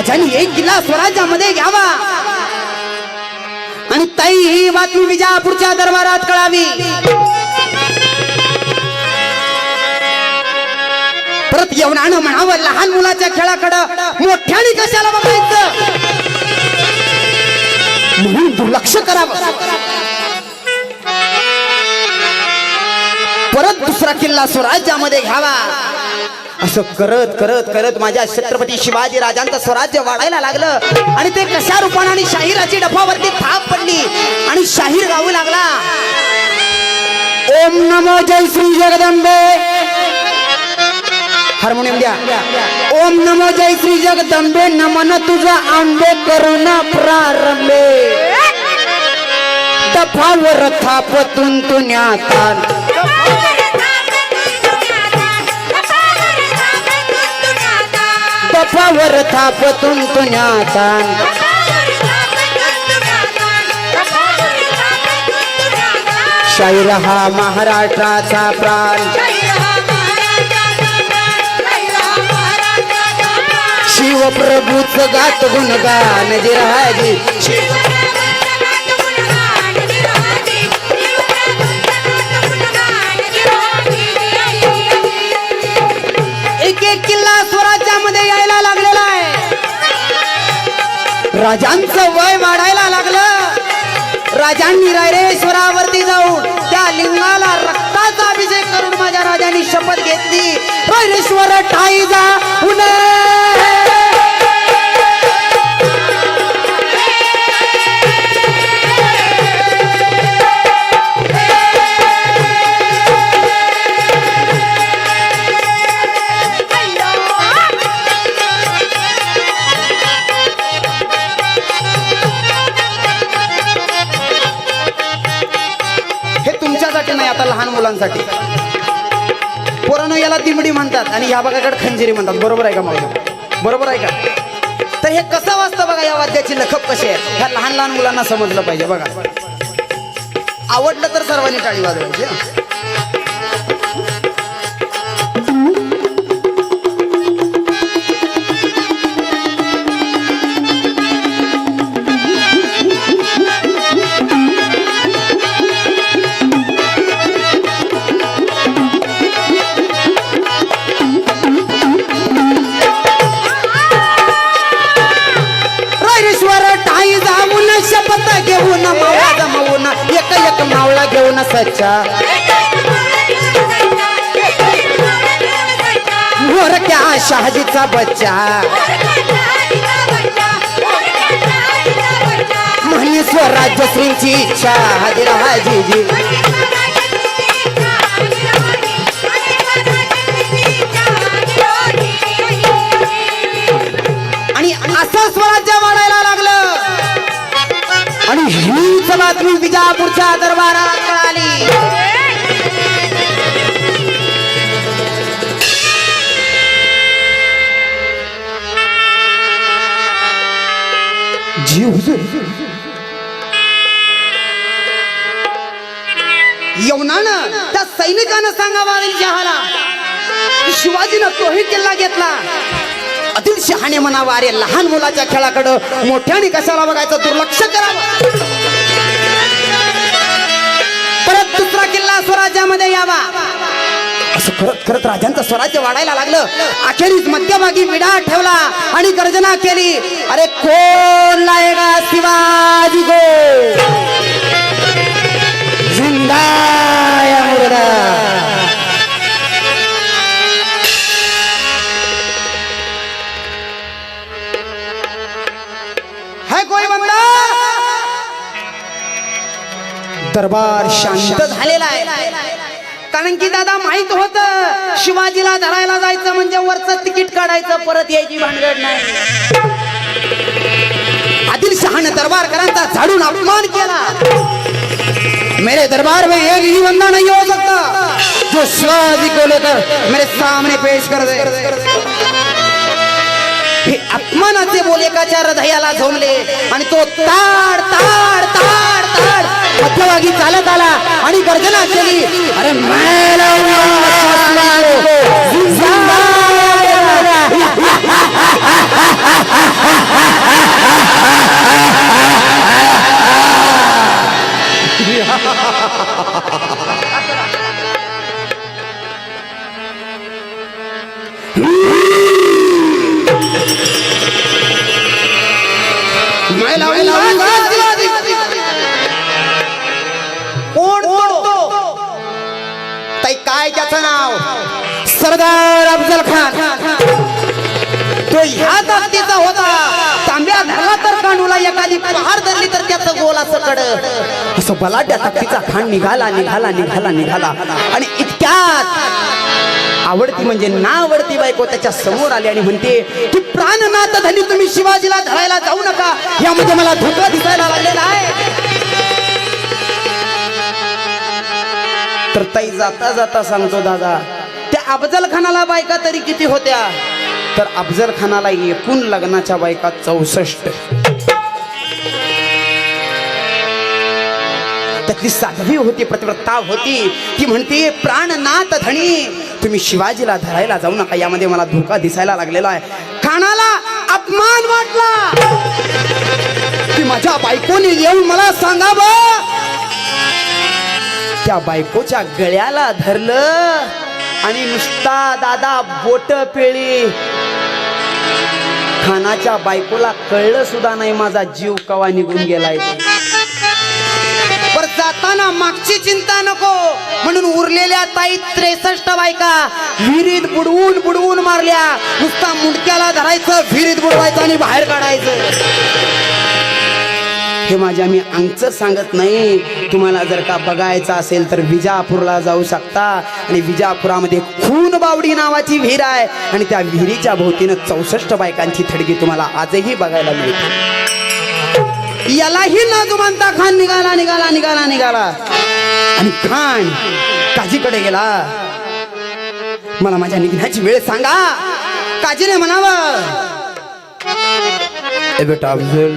राजांनी एक किल्ला स्वराज्यामध्ये घ्यावा. आणि ताई ही बातमी विजापूरच्या दरबारात कळावी. परत येवणानं म्हणावं लहान मुलाच्या खेळाकडं मोठ्याने कशाला बघायचं? म्हणून दुर्लक्ष करावं. परत दुसरा किल्ला स्वराज्यामध्ये घ्यावा. असं करत करत करत माझ्या छत्रपती शिवाजी राजांचं स्वराज्य वाढायला लागलं. आणि ते कशा रूपाने आणि शाहिराची डफावरती थाप पडली आणि शाहीर गाऊ लागला. ओम नमो जय श्री जगदंबे. हार्मोनियम द्या. ओम नमो जय श्री जगदंबे. नमन तुझा आंबे करून प्रारंभे. दफावर थापतून कपाळावर दफावर थापतून तुन्याता शाहीर हा महाराष्ट्राचा प्राण. शिवप्रभूच गात गुणगान जिराजी राजांचं वय वाढायला लागलं. राजांनी रायरेश्वरावर खंजिरी म्हणतात. बरोबर आहे का मग बरोबर आहे का? तर हे कसं वाजतं बघा या वाद्याची लखप कशी आहे? ह्या लहान लहान मुलांना समजलं पाहिजे बघा. आवडलं तर सर्वांनी टाळी वाजवायची घेऊन सच्चा शहाजीचा बच्चा. म्हणे स्वराज्य श्रींची इच्छा. हजर हाजीजी. हीच बातमी विजापूरच्या दरबारात कळाली जी हुजूर. यवनानं त्या सैनिकानं सांगावा आदिलशहाला शिवाजीनं तोही किल्ला घेतला. आदिलशहाने म्हणावा अरे लहान मुलाच्या खेळाकडं मोठ्याने कशाला बघायचं? दुर्लक्ष करावं परत दुसरा किल्ला स्वराज्यामध्ये यावा. असं करत करत राजांचं स्वराज्य वाढायला लागलं. अखेरीस मध्यभागी विडा ठेवला आणि गर्जना केली. अरे कोण लायगा शिवाजी गो? जिंदा दरबार शांत झालेला आहे. कारण की दादा माहीत होत शिवाजीला धरायला जायचं म्हणजे वरचं तिकीट काढायचं परत यायची भानगड नाही. आदिलशहाने दरबारकरांचा झाडून अपमान केला. मेरे दरबार में एक ही बंदा नहीं हो सकता जो शिवाजी को लेकर मेरे सामने पेश कर दे. हे अपमानाचे बोल एकाच्या हृदयाला झोंबले आणि तो ताड ताड ताड ताड मध्यभागी चालत आला आणि गर्जना केली. अरे सरदार अफजल खान. तो ह्या जातीचा होता. तांब्या झाला तर कानूला एखादी पहार धरली तर त्याचं गोल असं कड असं बलाट्या ताकदीचा खान निघाला निघाला निघाला निघाला. आणि इतक्यात आवडती म्हणजे ना आवडती बायको त्याच्यासमोर आली आणि म्हणते की प्राण नात धनी तुम्ही शिवाजीला धरायला जाऊ नका. यामध्ये मला धोका दिसायला लागलेला आहे. तर ताई जाता जाता सांगतो दादा अफजल खानाला बायका तरी किती होत्या? तर अफजल खानाला एकूण लग्नाच्या बायका चौसष्ट. त्यातली साध्वी होती प्रतिव्रता होती. ती म्हणते प्राणनाथ धणी तुम्ही शिवाजीला धरायला जाऊ नका. यामध्ये मला धोका दिसायला लागलेला आहे. खानाला अपमान वाटला. की माझ्या बायकोने येऊन मला सांगावं त्या बायकोच्या गळ्याला धरलं. आणि नुसता दादा बोट पेळी. खानाच्या बायकोला कळलं सुद्धा नाही माझा जीव कवा निघून गेलाय पर जाताना मागची चिंता नको. म्हणून उरलेल्या ताई त्रेसष्ट बायका विहिरीत बुडवून बुडवून मारल्या. नुसता मुंडक्याला धरायचं विहिरीत बुडवायचं आणि बाहेर काढायचं. हे माझ्या मी अंगच सांगत नाही. तुम्हाला जर का बघायचं असेल तर विजापूरला जाऊ शकता. आणि विजापुरामध्ये खून बावडी नावाची विहीर आहे. आणि त्या विहिरीच्या भोवतीनं चौसष्ट बायकांची थडगी तुम्हाला आजही बघायला मिळते. यालाही न जुमानता खान निघाला निघाला निघाला निघाला. आणि खान काजीकडे गेला. मला माझ्या निघण्याची वेळ सांगा. काजीने म्हणावं बेटा अफजल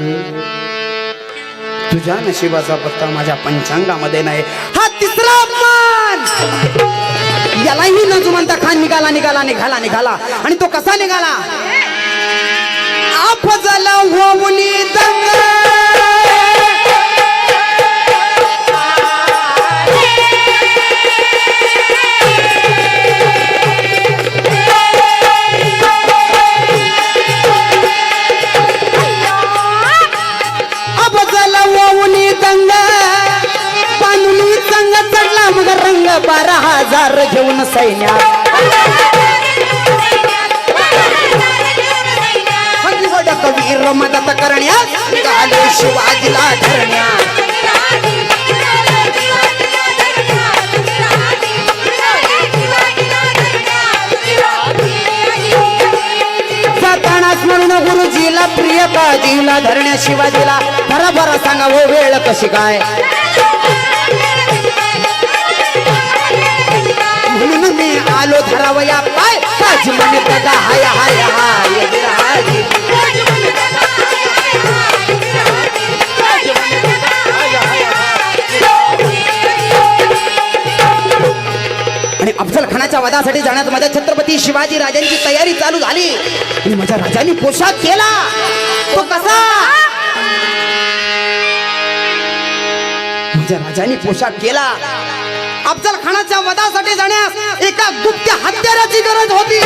तुझ्या नशिबाचा पत्ता माझ्या पंचांगामध्ये नाही. हा तिसरा अपमान! यालाही न जुमंता खान निघाला निघाला निघाला निघाला. आणि तो कसा निघाला? आप होऊन दंगा! धरण्या करण्यास शिवाजीला धरण्या. म्हणून गुरुजीला प्रिय काळजीला धरण्या शिवाजीला. भरा सांगा हो वेळ कशी काय? म्हणून मी आलो धरावया पाय. काजी म्हणे दादा हाय हाय हाय. वधासाठी जाण्यात माझ्या छत्रपती शिवाजी राजांची तयारी चालू झाली. आणि माझ्या राजांनी पोशाख केला. तो कसा? माझ्या राजांनी पोशाख केला. अफजल खानाच्या वधासाठी जाण्यास एका गुप्त हत्याराची गरज होती.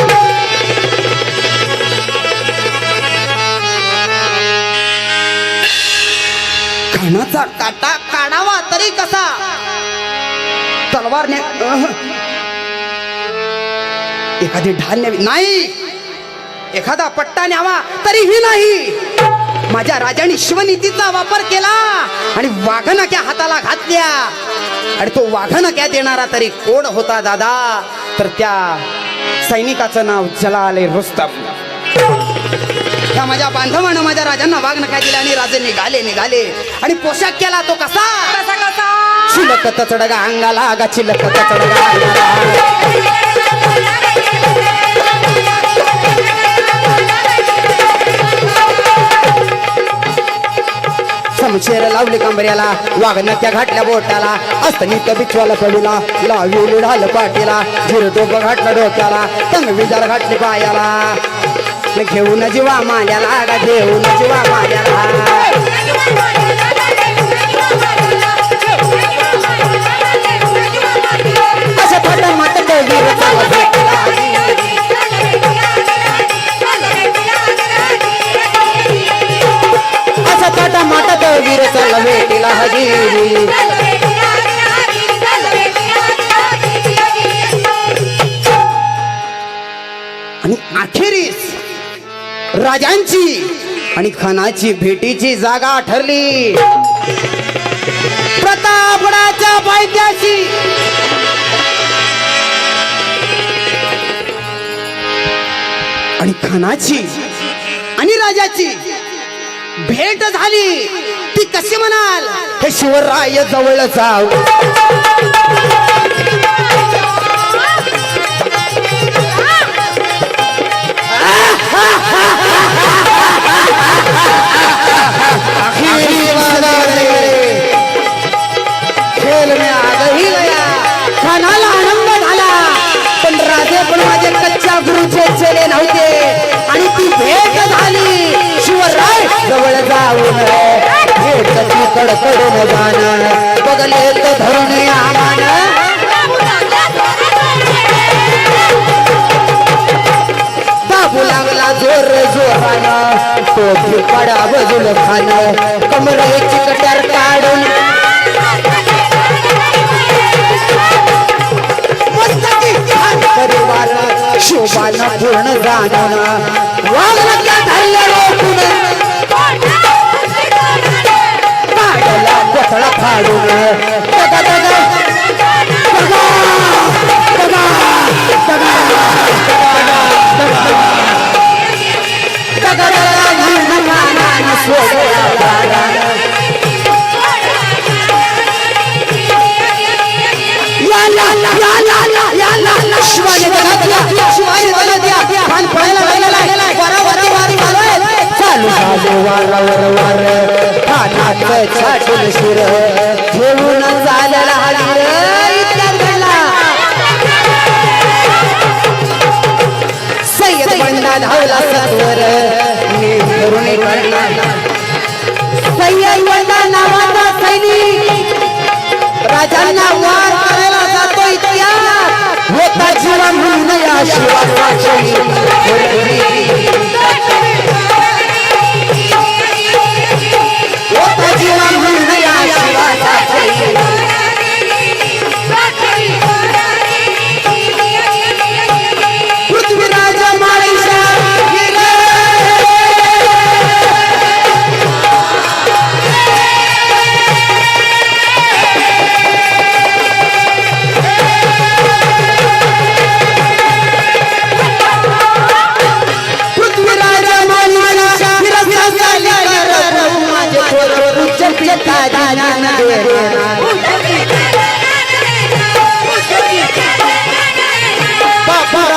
खानाचा काटा काढावा तरी कसा? तलवार ने एखादी ढाल न्यावी नाही! एखादा पट्टा न्यावा तरीही नाही! माझ्या राजाने शिवनीतीचा वापर केला आणि वाघनक्या हाताला घातल्या. आणि तो वाघनक्या देणारा तरी कोण होता दादा? तर त्या सैनिकाचं नाव जलाले रुस्तम. त्या माझ्या बांधवानं माझ्या राजांना वाघनक्या दिल्या आणि राजे निघाले निघाले. आणि पोशाख केला तो कसा? कसा कसा? चिलकत चढगा अंगाला गा चिलकत चढगा अंगाला समशेर लावले कंबऱ्याला. वागणं त्या घाटल्या बोटाला. असतनी त्या बिचवाला कडूला लावी ढाल पाटीला. झिर टोप घाटला डोक्याला. तंग विजार घाटली पायाला. घेऊन जीवा माल्याला का घेऊन जीवा माल्याला असं थोडं मात वीर चालत वीर हजेरी. आणि अखेरीस राजांची आणि खानाची भेटीची जागा ठरली. प्रतापडाच्या पायथ्याशी आणि खानाची आणि राजाची भेट झाली. ती कशी म्हणाल? हे शिवराय जवळ जाऊ. खानाला आनंद झाला. पण राजे पण माझे कच्च्या गुरुचे चेले नव्हते. आणि ती भेट झाली. शिवराय जवळ जाऊन भेट कडकडून जाण. बघले तो धरून आमान दाबू लागला जोर जोरानं. तो पडा बजून खान कमरेची कट्यार काढून. मस्तकी परिवार शोभानं पूर्ण जाणून झाले वारा वर वार छाटून शिर घेऊन चालला हडीर सय्यद बंडा धावला सत्वर मी सय्यद बंडा नावाचा सैनिक राजांना वार करायला जातो होता जीवन म्हणून या शिवाचा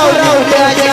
ya, ya, ya.